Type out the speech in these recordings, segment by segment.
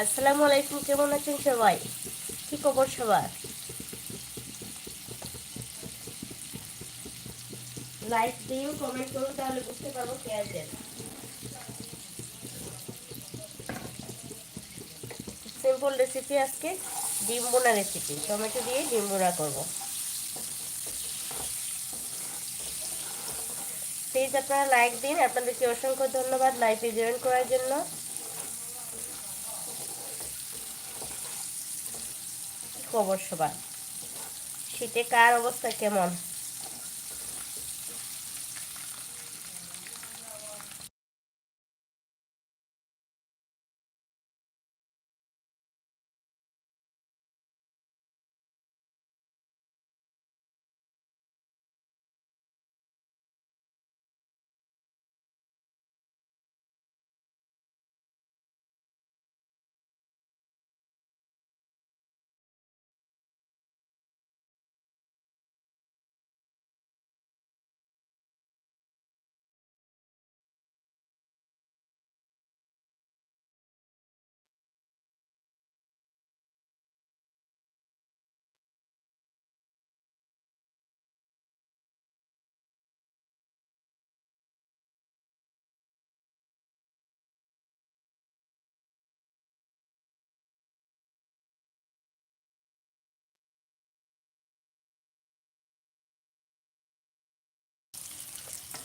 আসসালামু আলাইকুম, কেমন আছেন সবাই? কি খবর সবার? লাইক দিন কমেন্ট করুন, তাহলে বুঝতে পারব কে আছেন। সিম্পল রেসিপি আজকে, ডিম বোনা রেসিপি টমেটো দিয়ে ডিম বোনা করব। প্লিজ আপনারা লাইক দিন। আপনাদেরকে অসংখ্য ধন্যবাদ লাইভে জয়েন করার জন্য। খবর সবার শীতে কার অবস্থা কেমন?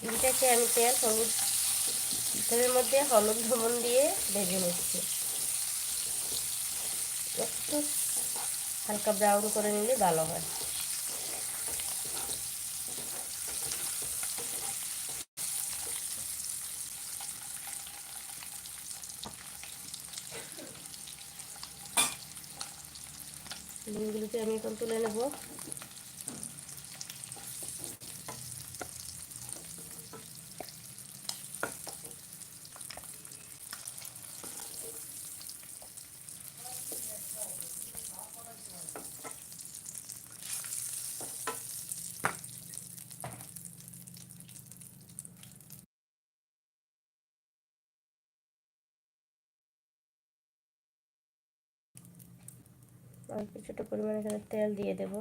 ডিমটাকে আমি তেল, হলুদ তেলের মধ্যে হলুদ লবণ দিয়ে ভেজে নিচ্ছি। একটু হালকা ব্রাউন করে নিলে ভালো হয়। আমি এখন তুলে নেব। পরিমাণ পরিমাণে এখানে তেল দিয়ে দেব।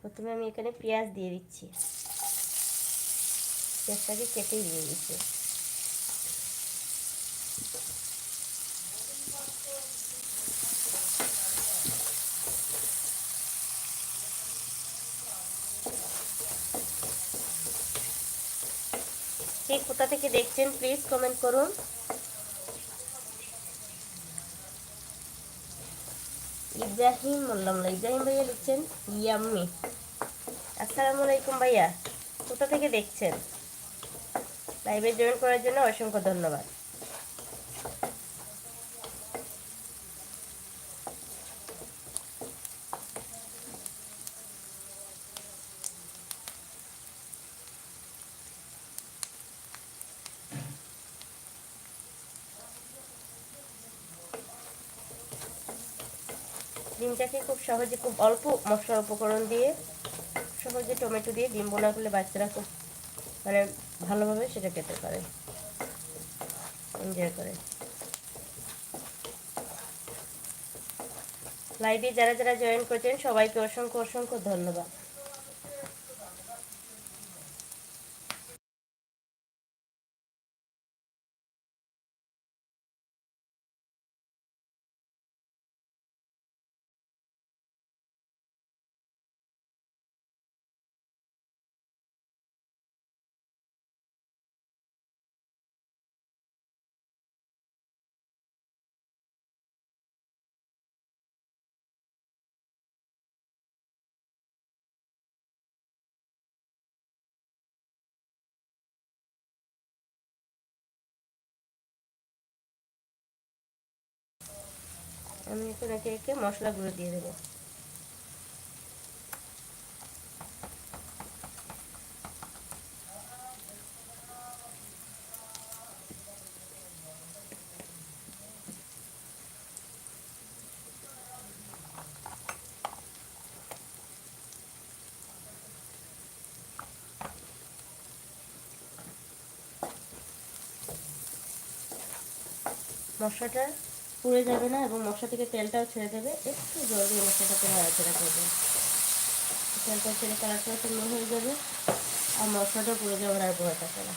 প্রথমে আমি এখানে পেঁয়াজ দিয়ে দিচ্ছি। পেঁয়াজটাকে কেটেই দিয়ে দিচ্ছি ঠিক কোথা থেকে দেখছেন প্লিজ কমেন্ট করুন। ইব্রাহিম বললাম না ইব্রাহিম ভাইয়া লিখছেন, ইয়াম্মি। আসসালামু আলাইকুম ভাইয়া। কোথা থেকে দেখছেন? লাইভে জয়েন করার জন্য অসংখ্য ধন্যবাদ। ডিমটাকে খুব সহজে খুব অল্প মশলার উপকরণ দিয়ে সহজে টমেটো দিয়ে ডিম বোনা করলে বাচ্চারা খুব মানে ভালোভাবে সেটা খেতে পারে। এনজয় করে। লাইভে যারা যারা জয়েন করছেন, সবাইকে অসংখ্য অসংখ্য ধন্যবাদ। আমি এখন একে একে মশলাগুলো দিয়ে দেবো। মশলাটা পুড়ে যাবে না এবং মশলা থেকে তেলটাও ছেড়ে দেবে। একটু জল দিয়ে মশলাটাকে নাড়াচাড়া করবে তেলটা ছেড়ে কালারটাও সুন্দর হয়ে যাবে। আর মশলাটা পুড়ে যাওয়ার আর ভয় থাকে না।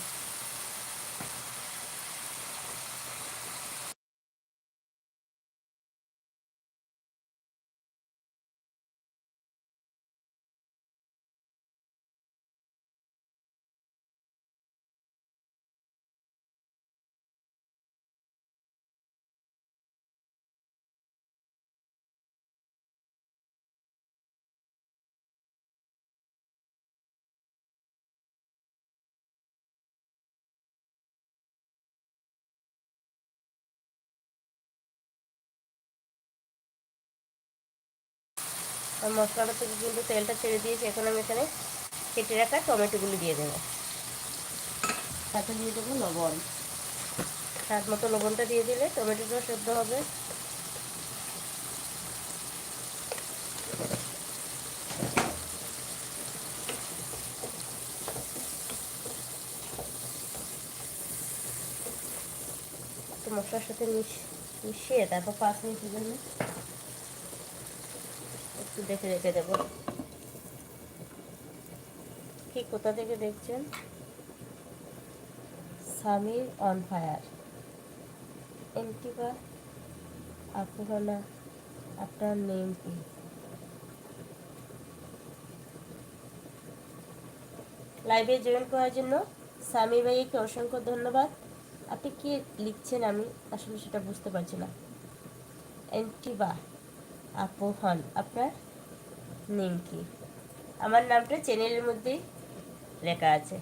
মশলাটা থেকে কিন্তু তেলটা ছেড়ে দিয়েছি। এখন আমি এখানে কেটে রাখা টমেটোগুলো দিয়ে দেবো। সাথে দিয়ে দেবো লবণ। স্বাদ মতো লবণটা দিয়ে দিলে টমেটোটা সেদ্ধ হবে। মশলার সাথে মিশিয়ে তারপর পাঁচ মিনিটের জন্য দেখে রেখে দেব। কি, কোথা থেকে দেখছেন? সামির অন ফায়ার এন্টিবা আপনারা আপনার নেম কি? লাইভে জয়েন করার জন্য সামি ভাইকে অসংখ্য ধন্যবাদ। আপনি কি লিখছেন আমি? আসলে সেটা বুঝতে পারছি না। এন্টিবা আপু হন আপনার? নেম কি আমার নামটা চ্যানেলের মধ্যেই লেখা আছে।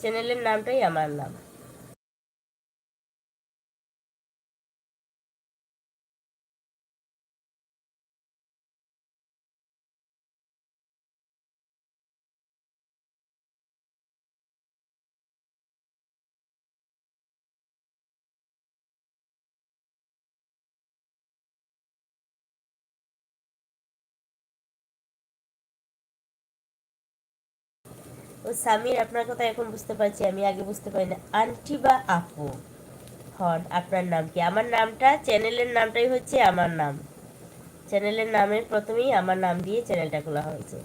চ্যানেলের নামটাই আমার নাম। ও সামির, আপনার কথা এখন বুঝতে পারছি, আমি আগে বুঝতে পারি না। আন্টি বা আপু? হন, আপনার নাম কি? আমার নামটা, চ্যানেলের নামটাই হচ্ছে আমার নাম। চ্যানেলের নামের প্রথমেই আমার নাম দিয়ে চ্যানেলটা খোলা হয়েছে।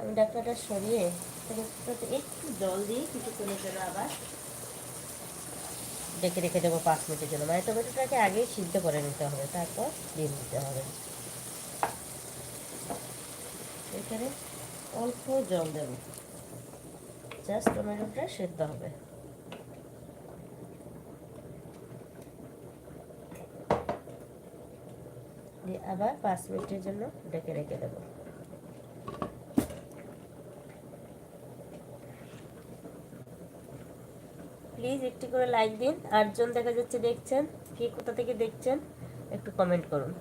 আমি ডাক্তারটা সরিয়ে একটু জল দিয়ে কিছুক্ষণের জন্য আবার। ডেকে রেখে দেবো পাঁচ মিনিটের জন্য। মানে টমেটোটাকে আগে সিদ্ধ করে নিতে হবে, তারপর দিয়ে দিতে হবে। এখানে অল্প জল দেব। জাস্ট টমেটোটা সেদ্ধ হবে। দিয়ে আবার পাঁচ মিনিটের জন্য ডেকে রেখে দেবো। প্লিজ একটি করে লাইক দিন আটজন দেখা যাচ্ছে দেখছেন, কে কোথা থেকে দেখছেন, একটু কমেন্ট করুন।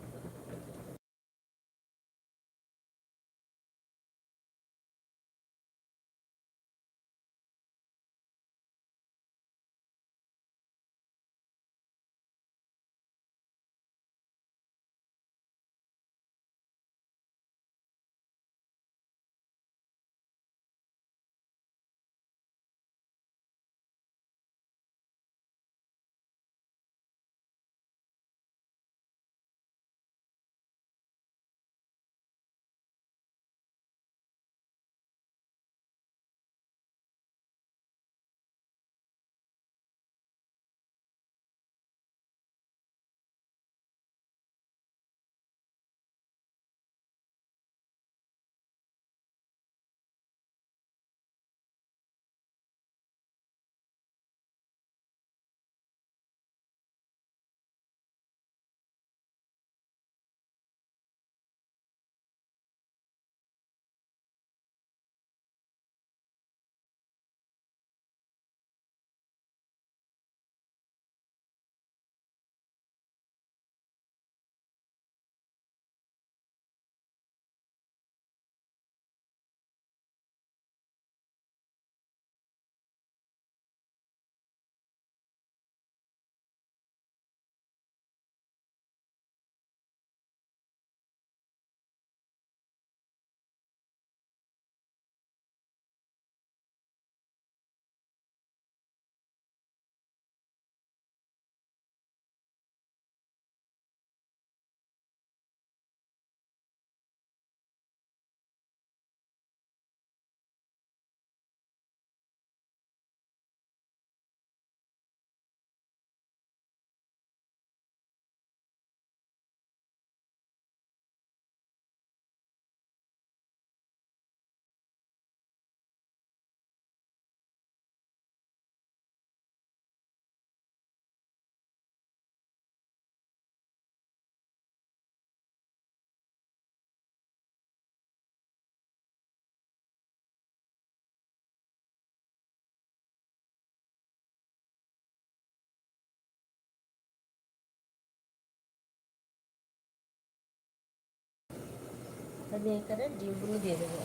আমি এখানে ডিমগুলো দিয়ে দেবো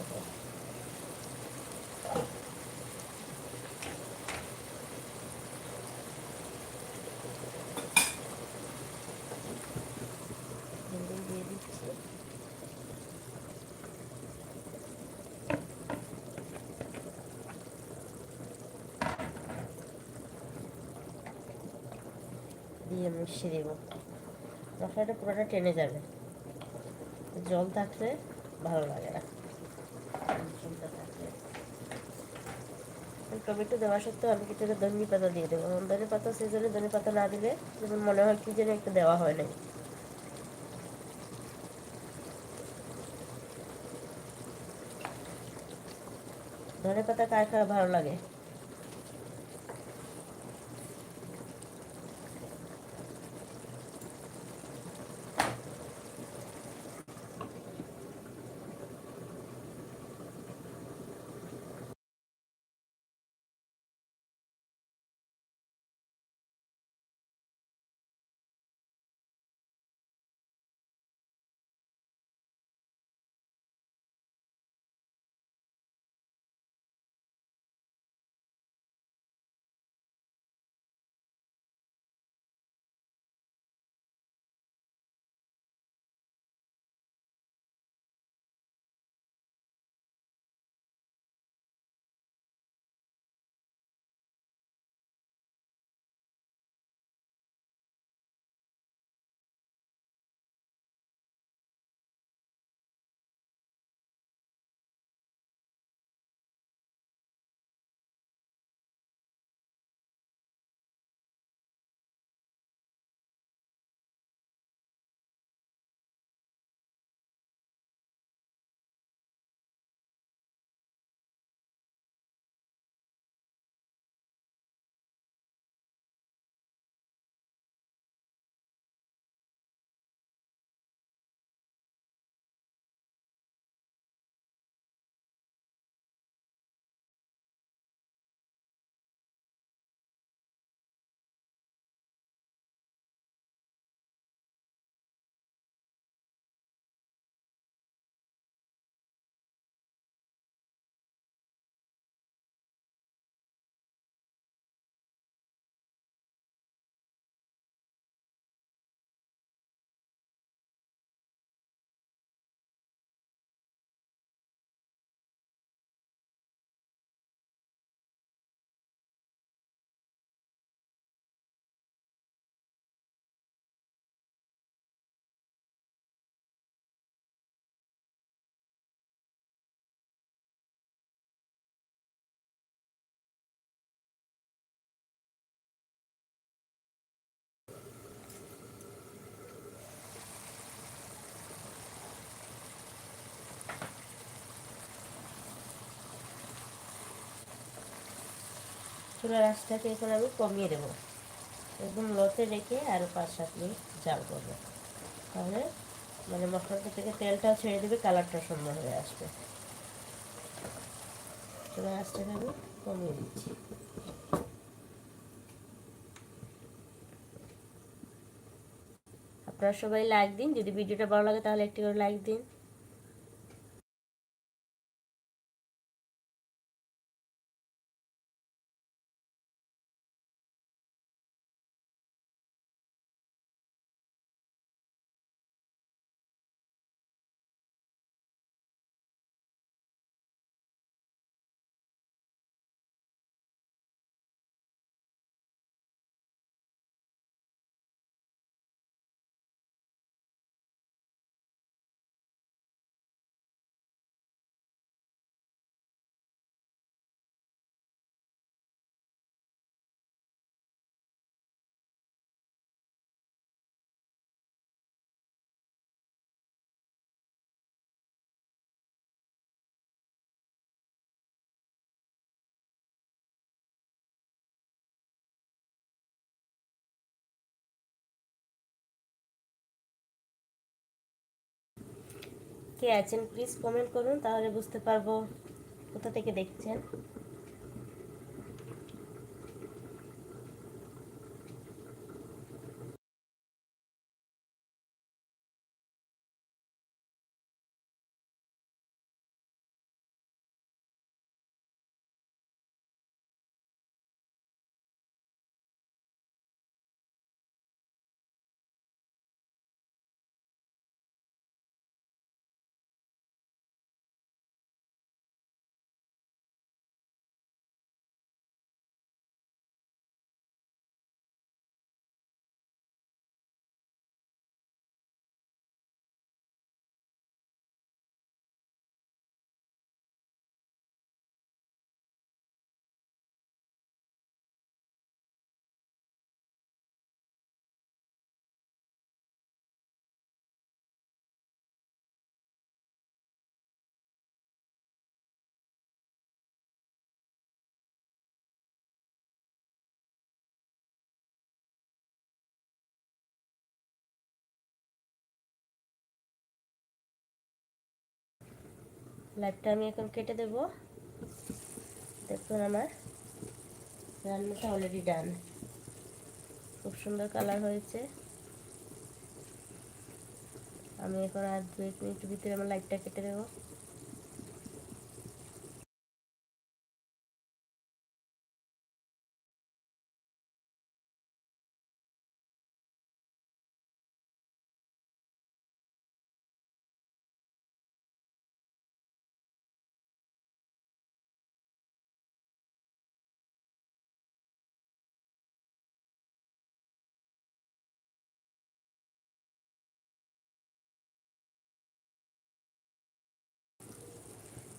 দিয়ে মিশিয়ে দেবো মশলাটা পুরোটা টেনে যাবে। জল থাকলে ভালো লাগে না। টমেটো দেওয়া সত্ত্বেও আমি কিছুটা ধনে পাতা দিয়ে দেবো। ধনে পাতা সেই জন্য ধনে পাতা না দিলে যেমন মনে হয় কি যেন একটা দেওয়া হয় নাই। ধনে পাতা কার খাওয়া ভালো লাগে? চুলার আঁচটাকে এখন আমি কমিয়ে দেবো। একদম লোতে রেখে আরও পাঁচ সাত মিনিট জাল করব। তাহলে মানে মশলাটা থেকে তেলটাও ছেড়ে দেবে কালারটা সুন্দর হয়ে আসবে। চুলার আঁচটাকে আমি কমিয়ে দিচ্ছি। আপনারা সবাই লাইক দিন। যদি ভিডিওটা ভালো লাগে তাহলে একটি করে লাইক দিন। কে আছেন প্লিজ কমেন্ট করুন তাহলে বুঝতে পারব কোথা থেকে দেখছেন। লাইভটা আমি এখন কেটে দেব। দেখুন আমার রান্নাটা অলরেডি ডান খুব সুন্দর কালার হয়েছে। আমি এখন আর দু এক মিনিট ভিতরে আমার লাইটটা কেটে দেবো।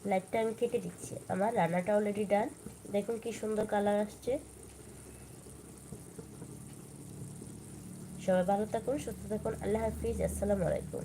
লাইটটা আমি কেটে দিচ্ছি। আমার রান্নাটা অলরেডি ডান দেখুন কি সুন্দর কালার আসছে। সবাই ভালো থাকুন, সুস্থ থাকুন। আল্লাহ হাফিজ, আসসালামু আলাইকুম।